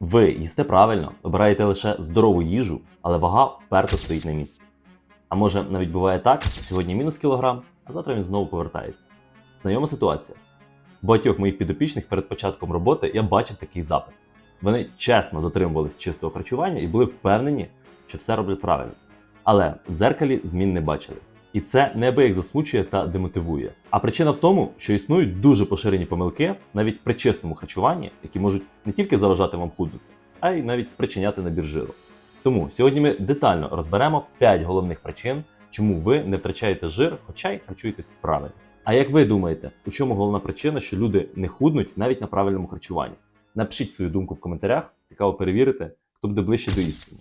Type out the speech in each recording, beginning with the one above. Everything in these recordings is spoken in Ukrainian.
Ви їсте правильно, обираєте лише здорову їжу, але вага вперто стоїть на місці. А може навіть буває так, сьогодні мінус кілограм, а завтра він знову повертається. Знайома ситуація. Багатьох моїх підопічних перед початком роботи я бачив такий запит. Вони чесно дотримувались чистого харчування і були впевнені, що все роблять правильно. Але в зеркалі змін не бачили. І це неабияк засмучує та демотивує. А причина в тому, що існують дуже поширені помилки навіть при чистому харчуванні, які можуть не тільки заважати вам худнути, а й навіть спричиняти набір жиру. Тому сьогодні ми детально розберемо 5 головних причин, чому ви не втрачаєте жир, хоча й харчуєтесь правильно. А як ви думаєте, у чому головна причина, що люди не худнуть навіть на правильному харчуванні? Напишіть свою думку в коментарях, цікаво перевірити, хто буде ближче до істини.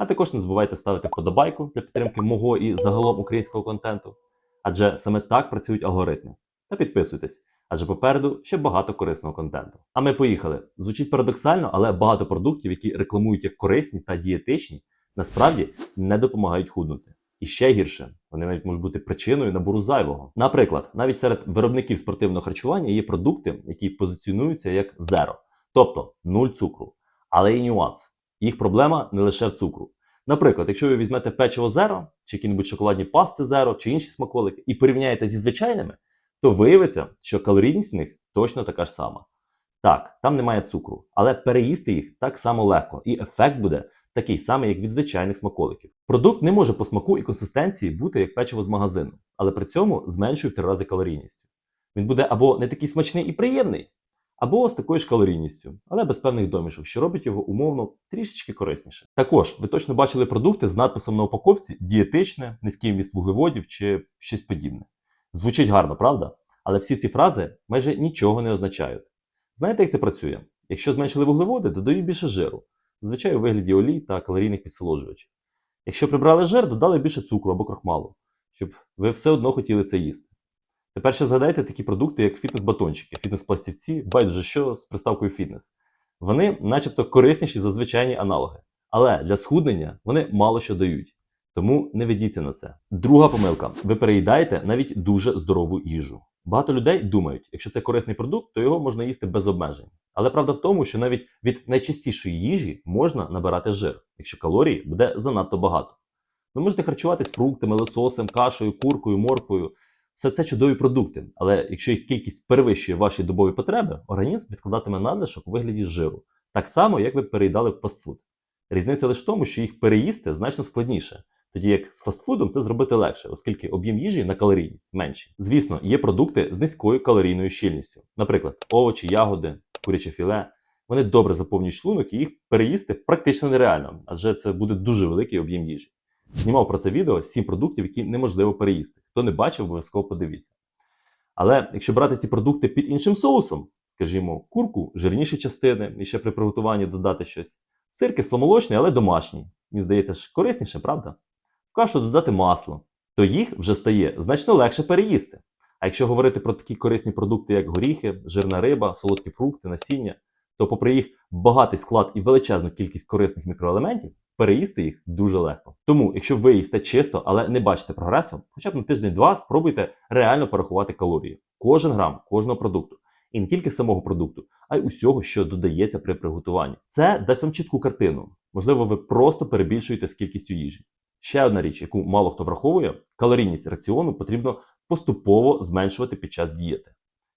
А також не забувайте ставити вподобайку для підтримки мого і загалом українського контенту, адже саме так працюють алгоритми. Та підписуйтесь, адже попереду ще багато корисного контенту. А ми поїхали. Звучить парадоксально, але багато продуктів, які рекламують як корисні та дієтичні, насправді не допомагають худнути. І ще гірше, вони навіть можуть бути причиною набору зайвого. Наприклад, навіть серед виробників спортивного харчування є продукти, які позиціонуються як зеро, тобто нуль цукру. Але є нюанс. Їх проблема не лише в цукру. Наприклад, якщо ви візьмете печиво зеро, чи які-небудь шоколадні пасти зеро, чи інші смаколики, і порівняєте зі звичайними, то виявиться, що калорійність в них точно така ж сама. Так, там немає цукру, але переїсти їх так само легко, і ефект буде такий самий, як від звичайних смаколиків. Продукт не може по смаку і консистенції бути як печиво з магазину, але при цьому зменшує в три рази калорійністю. Він буде або не такий смачний і приємний, або з такою ж калорійністю, але без певних домішок, що робить його умовно трішечки корисніше. Також ви точно бачили продукти з надписом на упаковці дієтичне, низький вміст вуглеводів чи щось подібне. Звучить гарно, правда? Але всі ці фрази майже нічого не означають. Знаєте, як це працює? Якщо зменшили вуглеводи, додають більше жиру, зазвичай у вигляді олій та калорійних підсолоджувачів. Якщо прибрали жир, додали більше цукру або крохмалу, щоб ви все одно хотіли це їсти. Тепер ще згадайте такі продукти, як фітнес-батончики, фітнес-пластівці, байдуже що з приставкою фітнес. Вони, начебто, корисніші за звичайні аналоги. Але для схуднення вони мало що дають. Тому не ведіться на це. Друга помилка: ви переїдаєте навіть дуже здорову їжу. Багато людей думають, якщо це корисний продукт, то його можна їсти без обмежень. Але правда в тому, що навіть від найчастішої їжі можна набирати жир, якщо калорій буде занадто багато. Ви можете харчуватись фруктами, лососем, кашею, куркою, морквою. Все це чудові продукти, але якщо їх кількість перевищує ваші добові потреби, організм відкладатиме надлишок у вигляді жиру, так само, як ви переїдали в фастфуд. Різниця лише в тому, що їх переїсти значно складніше, тоді як з фастфудом це зробити легше, оскільки об'єм їжі на калорійність менший. Звісно, є продукти з низькою калорійною щільністю, наприклад, овочі, ягоди, куряче філе. Вони добре заповнюють шлунок і їх переїсти практично нереально, адже це буде дуже великий об'єм їжі. Знімав про це відео 7 продуктів, які неможливо переїсти. Хто не бачив, обов'язково подивіться. Але якщо брати ці продукти під іншим соусом, скажімо, курку, жирніші частини, і ще при приготуванні додати щось, сир кисломолочний, але домашній. Мені здається ж корисніше, правда? В кашу додати масло, то їх вже стає значно легше переїсти. А якщо говорити про такі корисні продукти, як горіхи, жирна риба, солодкі фрукти, насіння, то, попри їх багатий склад і величезну кількість корисних мікроелементів, переїсти їх дуже легко. Тому, якщо ви їсте чисто, але не бачите прогресу, хоча б на тиждень-два спробуйте реально порахувати калорії. Кожен грам кожного продукту. І не тільки самого продукту, а й усього, що додається при приготуванні. Це дасть вам чітку картину. Можливо, ви просто перебільшуєте з кількістю їжі. Ще одна річ, яку мало хто враховує, калорійність раціону потрібно поступово зменшувати під час дієти.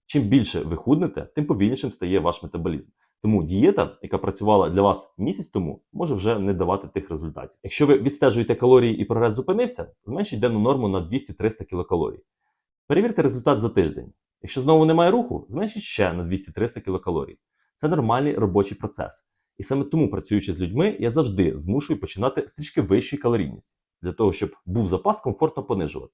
Чим більше ви худнете, тим повільнішим стає ваш метаболізм. Тому дієта, яка працювала для вас місяць тому, може вже не давати тих результатів. Якщо ви відстежуєте калорії і прогрес зупинився, зменшіть денну норму на 200-300 кілокалорій. Перевірте результат за тиждень. Якщо знову немає руху, зменшіть ще на 200-300 кілокалорій. Це нормальний робочий процес. І саме тому, працюючи з людьми, я завжди змушую починати з трішки вищої калорійності, для того, щоб був запас комфортно понижувати.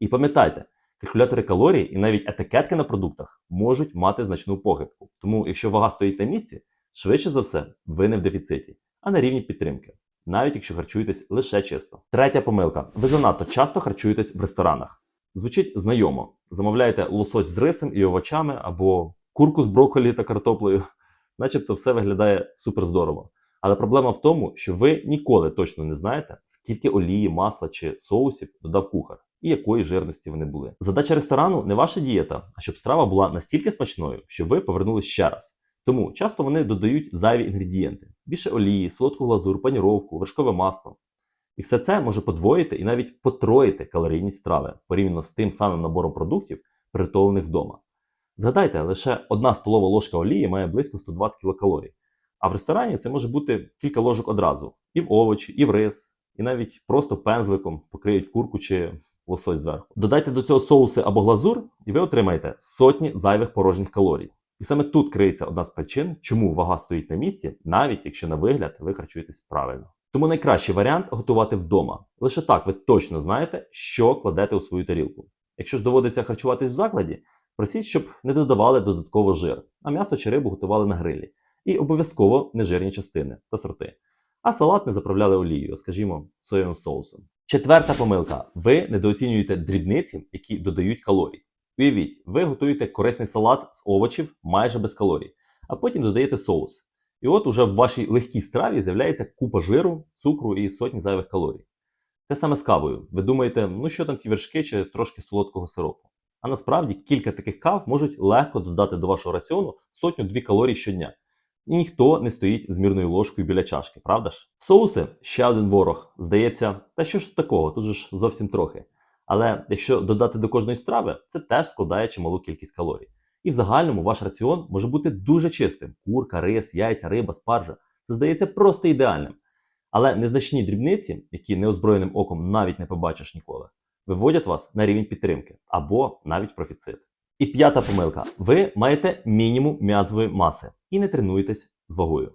І пам'ятайте, калькулятори калорій і навіть етикетки на продуктах можуть мати значну похибку. Тому, якщо вага стоїть на місці, швидше за все, ви не в дефіциті, а на рівні підтримки, навіть якщо харчуєтесь лише чисто. Третя помилка: ви занадто часто харчуєтесь в ресторанах. Звучить знайомо. Замовляєте лосось з рисом і овочами або курку з брокколі та картоплею, начебто все виглядає супер здорово. Але проблема в тому, що ви ніколи точно не знаєте, скільки олії, масла чи соусів додав кухар і якої жирності вони були. Задача ресторану не ваша дієта, а щоб страва була настільки смачною, що ви повернулись ще раз. Тому часто вони додають зайві інгредієнти, більше олії, солодку глазур, паніровку, вершкове масло. І все це може подвоїти і навіть потроїти калорійність страви порівняно з тим самим набором продуктів, приготовлених вдома. Згадайте, лише одна столова ложка олії має близько 120 кілокалорій. А в ресторані це може бути кілька ложок одразу: і в овочі, і в рис, і навіть просто пензликом покриють курку чи лосось зверху. Додайте до цього соуси або глазур, і ви отримаєте сотні зайвих порожніх калорій. І саме тут криється одна з причин, чому вага стоїть на місці, навіть якщо на вигляд ви харчуєтесь правильно. Тому найкращий варіант готувати вдома. Лише так ви точно знаєте, що кладете у свою тарілку. Якщо ж доводиться харчуватись в закладі, просіть, щоб не додавали додатково жир, а м'ясо чи рибу готували на грилі. І обов'язково нежирні частини та сорти. А салат не заправляли олією, скажімо, соєвим соусом. Четверта помилка: ви недооцінюєте дрібниці, які додають калорій. Уявіть, ви готуєте корисний салат з овочів майже без калорій, а потім додаєте соус. І от уже в вашій легкій страві з'являється купа жиру, цукру і сотні зайвих калорій. Те саме з кавою. Ви думаєте, ну що там ті вершки чи трошки солодкого сиропу. А насправді кілька таких кав можуть легко додати до вашого раціону сотню-дві калорій щодня. І ніхто не стоїть з мірною ложкою біля чашки, правда ж? Соуси ще один ворог. Здається, та що ж такого, тут же ж зовсім трохи. Але якщо додати до кожної страви, це теж складає чималу кількість калорій. І в загальному ваш раціон може бути дуже чистим: курка, рис, яйця, риба, спаржа. Це здається просто ідеальним. Але незначні дрібниці, які неозброєним оком навіть не побачиш ніколи, виводять вас на рівень підтримки або навіть профіцит. І п'ята помилка: ви маєте мінімум м'язової маси і не тренуєтесь з вагою.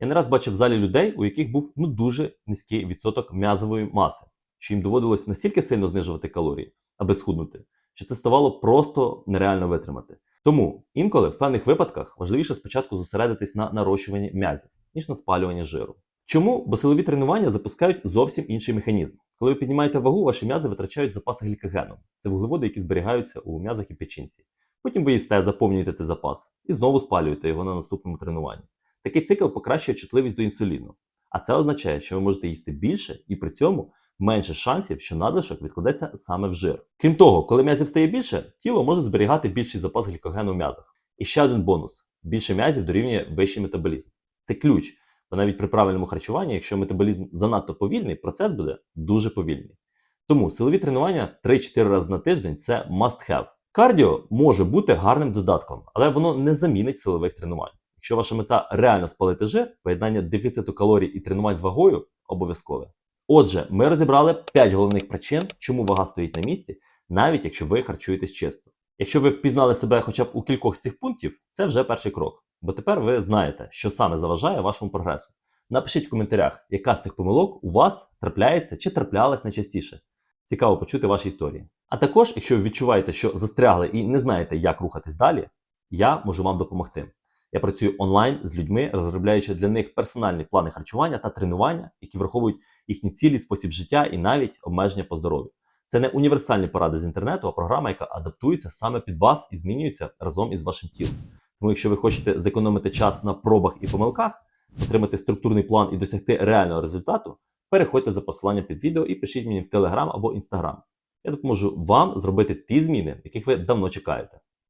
Я не раз бачив в залі людей, у яких був ну дуже низький відсоток м'язової маси, що їм доводилось настільки сильно знижувати калорії, аби схуднути, що це ставало просто нереально витримати. Тому інколи в певних випадках важливіше спочатку зосередитись на нарощуванні м'язів, ніж на спалюванні жиру. Чому? Бо силові тренування запускають зовсім інший механізм. Коли ви піднімаєте вагу, ваші м'язи витрачають запаси глікогену. Це вуглеводи, які зберігаються у м'язах і печінці. Потім ви їсте, заповнюєте цей запас і знову спалюєте його на наступному тренуванні. Такий цикл покращує чутливість до інсуліну. А це означає, що ви можете їсти більше і при цьому менше шансів, що надлишок відкладеться саме в жир. Крім того, коли м'язів стає більше, тіло може зберігати більший запас глікогену в м'язах. І ще один бонус: більше м'язів дорівнює вищий метаболізм. Це ключ. Бо навіть при правильному харчуванні, якщо метаболізм занадто повільний, процес буде дуже повільний. Тому силові тренування 3-4 рази на тиждень це must have. Кардіо може бути гарним додатком, але воно не замінить силових тренувань. Якщо ваша мета реально спалити жир, поєднання дефіциту калорій і тренувань з вагою обов'язкове. Отже, ми розібрали 5 головних причин, чому вага стоїть на місці, навіть якщо ви харчуєтесь чисто. Якщо ви впізнали себе хоча б у кількох з цих пунктів, це вже перший крок. Бо тепер ви знаєте, що саме заважає вашому прогресу. Напишіть в коментарях, яка з цих помилок у вас трапляється чи траплялась найчастіше. Цікаво почути ваші історії. А також, якщо ви відчуваєте, що застрягли і не знаєте, як рухатись далі, я можу вам допомогти. Я працюю онлайн з людьми, розробляючи для них персональні плани харчування та тренування, які враховують їхні цілі, спосіб життя і навіть обмеження по здоров'ю. Це не універсальні поради з інтернету, а програма, яка адаптується саме під вас і змінюється разом із вашим тілом. Тому, якщо ви хочете зекономити час на пробах і помилках, отримати структурний план і досягти реального результату, переходьте за посиланням під відео і пишіть мені в Телеграм або Інстаграм. Я допоможу вам зробити ті зміни, яких ви давно чекаєте.